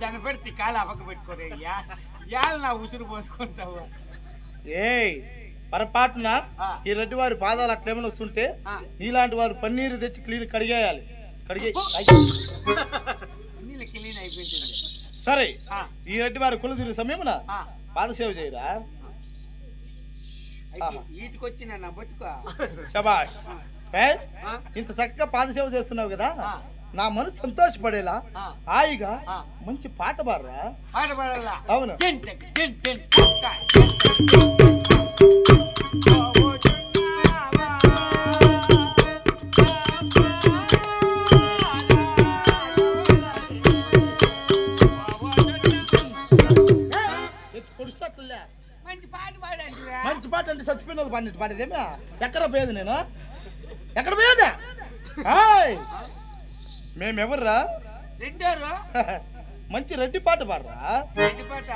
దాన్ని పెడితే కాలు అవ్వక పెట్టుకోరే యాళ్ళు నా ఉసురు పోసుకుంటావు. ఏయ్ పొరపాటున. ఈ రెడ్డి వారి పాదాలు అట్లేమైనా వస్తుంటే. నీలాంటి వారు పన్నీరు తెచ్చి క్లీన్ కడిగేయాలి. కడిగే క్లీన్ అయిపోయింది. సరే ఈ రెడ్డి వారి కులు తిరిగి సమయమున. పాదసేవ చేయరా? అయితే ఈటికొచ్చిన నా బతుకు. శబాష్. ఇంత చక్కగా పాదసేవ చేస్తున్నావు కదా. నా మనసు సంతోషపడేలా. హాయిగా. మంచి పాట పాడరా పాట పాడాలా అవును. మంచి పాట పాడండిరా. మంచి పాట అంటే చచ్చిపోయిన వాళ్ళు పాడినట్టు పాడేదేమే ఎక్కడ పోయేది నేను ఎక్కడ పోయేదా? హాయ్. మేమెవర్రా? మంచి రెడ్డి పాట పాడరా? రెడ్డి పాట?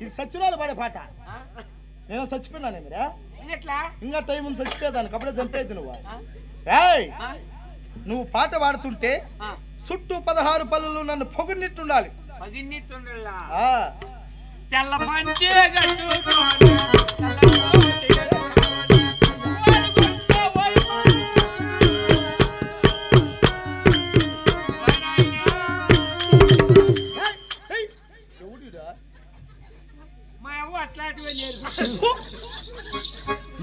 ఇది సచ్చినాలు పాడే పాట? నేను చచ్చిపోయినానే మీరా? ఇంకా టైం ఉంది చచ్చిపోయేదానికి అప్పుడే చంపేది నువ్వు. ఆ? నువ్వు పాట పాడుతుంటే. చుట్టూ పదహారు పనులు నన్ను పొగిడినట్టుండాలి. తెల్ల పంచే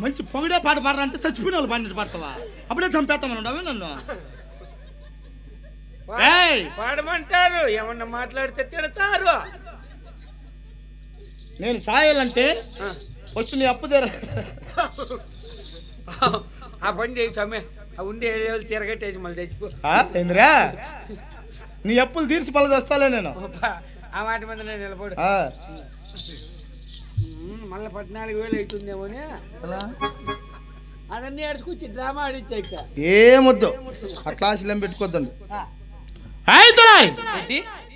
మంచి పొగిడే పాట పాడరా అంటే చచ్చిపోయిన వాళ్ళు పాడినట్టు పాడతావా? అప్పుడే చంపేస్తామని ఉండవే నన్ను! పాడమంటారు ఏమన్నా మాట్లాడితే తిడతారు. నేను సాయాలంటే. ఫస్ట్ నీ అప్పు తీర ఆ పని చేయి సమ్మె ఆ ఉండే ఏళ్ళు తిరగట్టేసి మళ్ళీ తెచ్చిపో ఆ, ఏందిరా? నీ అప్పులు తీర్చి పళ్ళు తెస్తాలే నేను. ఆ మాట మీద నేను నిలబడు. మళ్ళీ పద్నాలుగు వేలు అవుతుందేమో అని అవన్నీ ఏడ్చుకొచ్చి డ్రామా ఆడిచ్చా ఇక ఏమొద్దు. అట్లా ఆశలేం పెట్టుకోద్దండి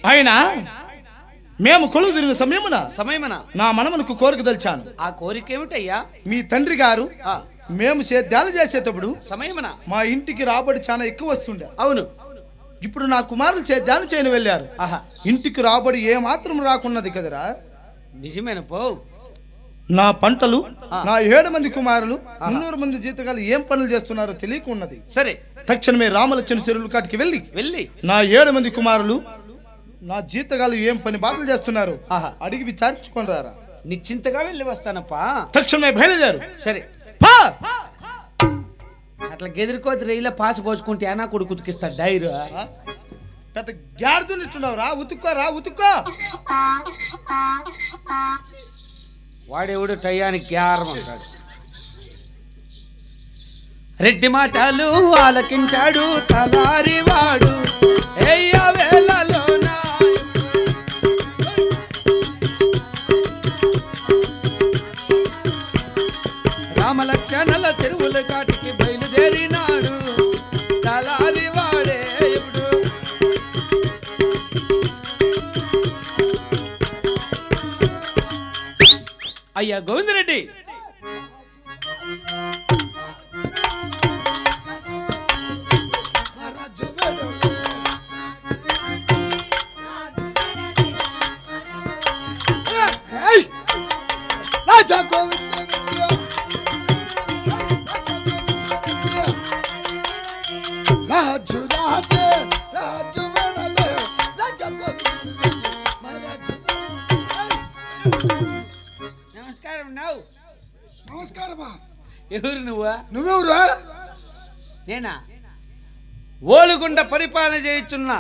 ఆయన మేము కొలువు తిరిగిన సమయమున సమయమన నా మనమునకు కోరిక తెలిచాను ఆ కోరిక ఏమిటయ్యా మీ తండ్రి గారు ఆ, మేము సేద్యాలు చేసేటప్పుడు సమయమన మా ఇంటికి రాబడి చాలా ఎక్కువ వస్తుండే. అవును. ఇప్పుడు నా కుమారులు సేద్యాలు చేయని వెళ్ళారు. ఆహా. ఇంటికి రాబడి ఏ మాత్రం రాకున్నది కదరా? నిజమేన పో? నా పంటలు నా ఏడు మంది కుమారులు మున్నూరు మంది జీతగాలు ఏం పనులు చేస్తున్నారో తెలియకున్నది సరే. తక్షణమే రామలచ్చన చెరువుల కాటికి వెళ్ళి వెళ్ళి. నా ఏడు మంది కుమారులు నా జీతగాలు ఏం పని బాటలు చేస్తున్నారు అడిగి విచారించుకొని రారా. నిశ్చింతగా వెళ్ళి వస్తానప్పా. తక్షణమే బయలుదేరు. సరే. పా! అట్లా గెదిరికోతి రైల్లో పాస్ పోసుకుంటే అనా కొడుకు ఉతికిస్తా డైరు? పెద్ద గ్యాడుతున్నట్టున్నావు రా ఉతుక్కో రా ఉతుక్కో! వాడేవుడు టయానికి గ్యారం అంటాడు. రెడ్డి మాటలు ఆలకించాడు తలారి వాడు. గోవిందరెడ్డి ఏయ్! నమస్కారం నవ్వు నమస్కారమా? ఎవరు నువ్వా? నువ్వెవరు? నేనా? ఓలుగుండ పరిపాలన చేయుచున్న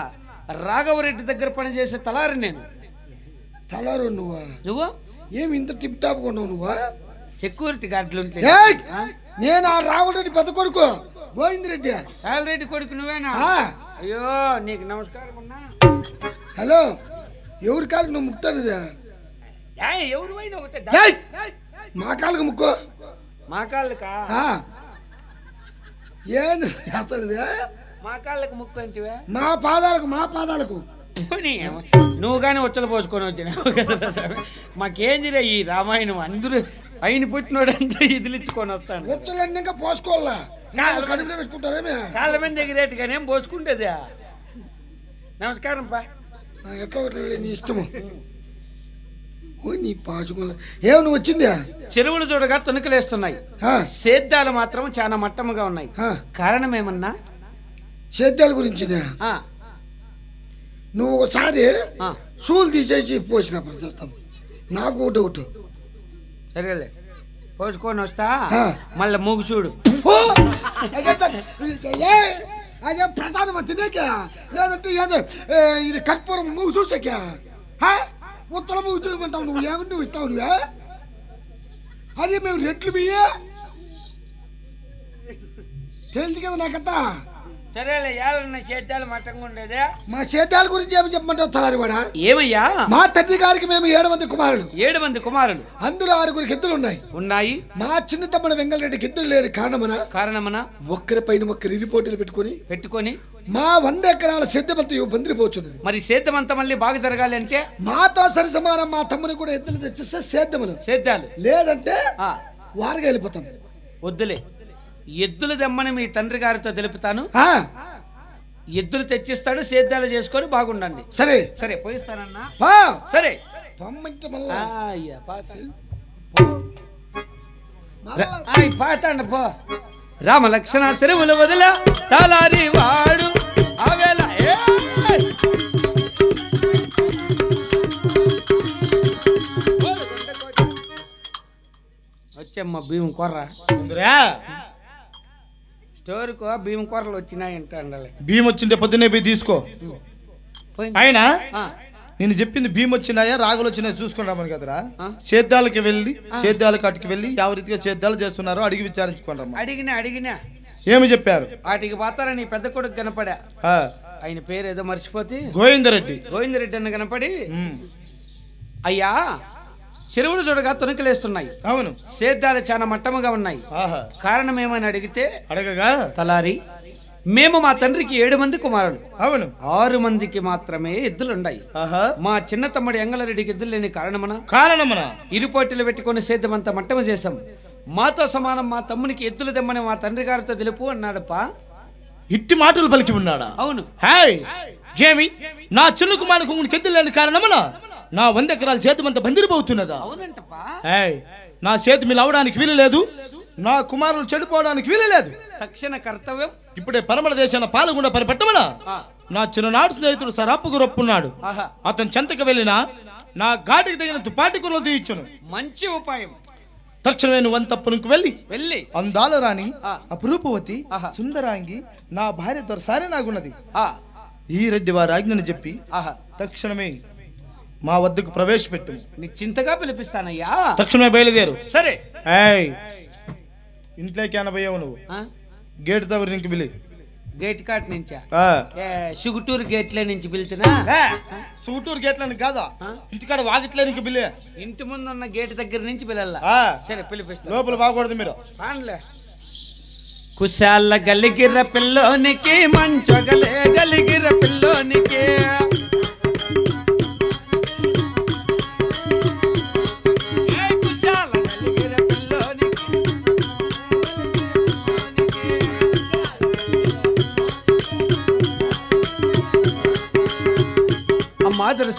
రాఘవరెడ్డి దగ్గర పనిచేసే తలారి నేను. తలారు నువ్వా? నువ్వు? ఏమి ఇంత టిప్ టాప్ కొన్నావు నువ్వా? సెక్యూరిటీ గార్డులు ఉంటే ఏయ్! నేను ఆ? రావులరెడ్డి పెద్ద కొడుకు గోవిందరెడ్డి. రాఘవరెడ్డి కొడుకు నువ్వేనా? ఆ, అయ్యో నీకు నమస్కారం అన్నా. హలో ఎవరి కాళ్ళకి నువ్వు ముక్తానుదా? ఏయ్, ఎవరు అయినా ఒకటే? దా- ఏయ్! మా కాళ్ళకి ముక్కు. మా కాళ్ళకా. ఏంది అసలు? మా కాళ్ళకి ముక్కు అంటివే మా పాదాలకు మా పాదాలకు. నువ్వు కానీ ఉచ్చలు పోసుకొని వచ్చినావు స్వామి. మాకేందిరా ఈ రామాయణం? అందరూ అయిన పుట్టినోడంతా ఇదిలిచ్చుకొని వస్తాను. ఉచ్చలన్నీ ఇంకా పోసుకోవాలా? కడుపులో పెట్టుకుంటారేమే కాళ్ళ మీద ఎగిరేట్టుగానే ఏం పోసుకుంటేదా నమస్కారం పా. ఎట్లా నీ ఇష్టము? ఓ నీ పాచుకోలే ఏం నువ్వు వచ్చిందా? చెరువులు చూడగా తుణుకులేస్తున్నాయి. సేద్యాలు మాత్రం చాలా మట్టముగా ఉన్నాయి. కారణం ఏమన్నా? సేద్యాల గురించినా? ఆ, నువ్వు ఒకసారి షూలు తీసేసి పోసినప్పుడు చూస్తాం నాకు ఒకటి ఒకటి. సరేలే. పోసుకొని వస్తా. మళ్ళీ మూగు చూడు. అదే ప్రసాదం తినేకా? లేదంటే ఇది కర్పూరం నువ్వు చూసాకా? ఉత్తర మూగు చూసుకుంటావు నువ్వు. ఏమి నువ్వు ఇస్తావు నువ్వే? అది మేము రెట్లు బియ్యే. తెలియదు కదా నాకంతా సరేలే ఏళ్ళన్న సేద్యాలు మట్టంగా ఉండేదే? మా సేద్యాల గురించి ఏమి చెప్పమంటావు తలారివాడ ఏమయ్యా? మా తండ్రి గారికి మేము ఏడు మంది కుమారులు. ఏడు మంది కుమారులు. అందులో ఆరుగురికి ఎద్దులు ఉన్నాయి. ఉన్నాయి. మా చిన్న తమ్ముడు వెంగళరెడ్డికి ఎద్దులు లేని కారణమన కారణమన ఒక్కరి పైన ఒక్కరి పోటీలు పెట్టుకొని పెట్టుకొని మా వంద ఎకరాల సిద్ధమంత బందిరిపోతున్నది మరి సేద్యమంతా మళ్ళీ బాగా జరగాలి అంటే? మాతో సరి సమానం మా తమ్ముని కూడా ఎద్దులు తెచ్చిస్తే సేద్యములు. సేద్యాలు. లేదంటే ఆ, వారుగా వెళ్ళిపోతాం. వద్దులే. ఎద్దులు దమ్మని మీ తండ్రి గారితో తెలుపుతాను. ఆ, ఎద్దులు తెచ్చిస్తాడు సేద్యాలు చేసుకొని బాగుండండి. సరే. సరే పోయిస్తానన్నా? పా. సరే. పమ్మంటే ఆ, మళ్ళా అయ్యా పాత మళ్ళా ఆయ్ పాతండి పో. రామ లక్షణ సెరువులు వదిల తలారి వాడు! వచ్చమ్మా భీమ్ కొర్ర. స్టోర్కు భీమ్ కొర్రలు వచ్చినాయంట అండలే. భీమ్ వచ్చింటే పొద్దున్నే పోయి తీసుకో. ఆయన నేను చెప్పింది భీమ్ వచ్చినాయా రాగులు వచ్చినాయా చూసుకుంటామని కదరా. సేద్యాలకి వెళ్ళి సేద్యాల కాటికి వెళ్ళి ಯಾವ రీతిగా సేద్యాలు చేస్తున్నారో అడిగి విచారించుకుంటారమ్మా అడిగినా అడిగినా. ఏమి చెప్పారు? వాటికి పోతారా నీ పెద్ద కొడుకు కనపడా? ఆ, ఆయన పేరు ఏదో మర్చిపోతే? గోవిందరెడ్డి గోవిందరెడ్డి అన్న కనపడి? అయ్యా చెరువులు చూడగా తుణుకులేస్తున్నాయి అవును. సేద్యాలు చాలా మట్టముగా ఉన్నాయి. కారణం ఏమని అడిగితే? అడగగా? తలారి మేము మా తండ్రికి ఏడు మంది కుమారులు. అవును. ఆరు మందికి మాత్రమే ఎద్దులున్నాయి మా చిన్న తమ్ముడు ఎంగళరెడ్డికి ఎద్దులు లేని కారణమన కారణమున? ఇరుపోటీలు పెట్టుకొని సేద్యమంతా మట్టము చేశాం. మాతో సమానం మా తమ్మునికి ఎద్దులు తెమ్మని మా తండ్రి గారితో తెలుపు అన్నాడప్ప. ఇట్టి మాటలు పలికి ఉన్నాడా? అవును. హాయ్ ఏమి నా చిన్న కుమారుకు ఉనికి ఎద్దులేని కారణమున నా వంద ఎకరాల చేతిమంత బందిరిపోతున్నదా? అవునంటప్ప. నా చేతి మీరు అవడానికి వీలు లేదు. నా కుమారులు చెడిపోవడానికి వీలు లేదు. తక్షణ కర్తవ్యం ఇప్పుడే పరమడ దేశాన పాల్గొండ పరిపెట్టమనా? నా చిన్ననాటి స్నేహితుడు సరాపుకు రొప్పున్నాడు ఆహా. అతను చెంతకు వెళ్ళినా నా ఘాటికి తగిన తుపాటి కుర్రలు తీయించును. మంచి ఉపాయం. తక్షణమే నువ్వు వంతప్పునికి వెళ్ళి. వెళ్ళి. అందాల రాణి. అపురూపవతి. సుందరాంగి నా భార్య దొరసారి నాకున్నది ఆ, ఈ రెడ్డి వారి ఆజ్ఞని చెప్పి తక్షణమే మా వద్దకు ప్రవేశపెట్టు. నీ చింతగా పిలిపిస్తానయ్యా. తక్షణమే బయలుదేరు. సరే. ఇంట్లోకి అనబోయావు నువ్వు. గేట్ దగ్గర నీకు బిలి గేట్ కాట్ నుంచా? షుగుటూరు గేట్లే నుంచి పిలిచినా ఏ, సూటూరు గేట్లని కాదా? ఇంటికాడ వాకిట్లే నీకు బిల్లి ఇంటి ముందు ఉన్న గేట్ దగ్గర నుంచి పిల్లల్లా ఆ, సరే పిలిపిస్తా. లోపల బాగకూడదు మీరు. రానులే. కుశాల గలిగిర పిల్లోనికి మంచొగలే గలిగిర పిల్లోనికి.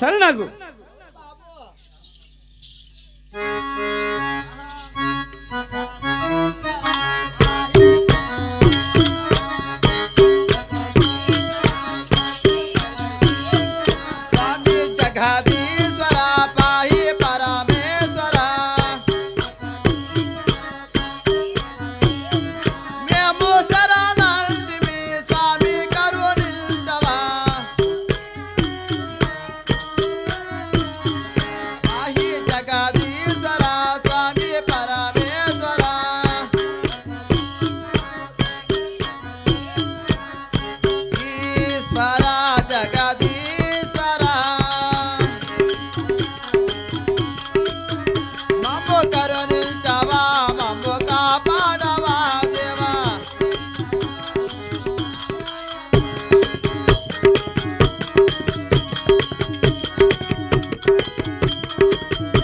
సరే నాకు.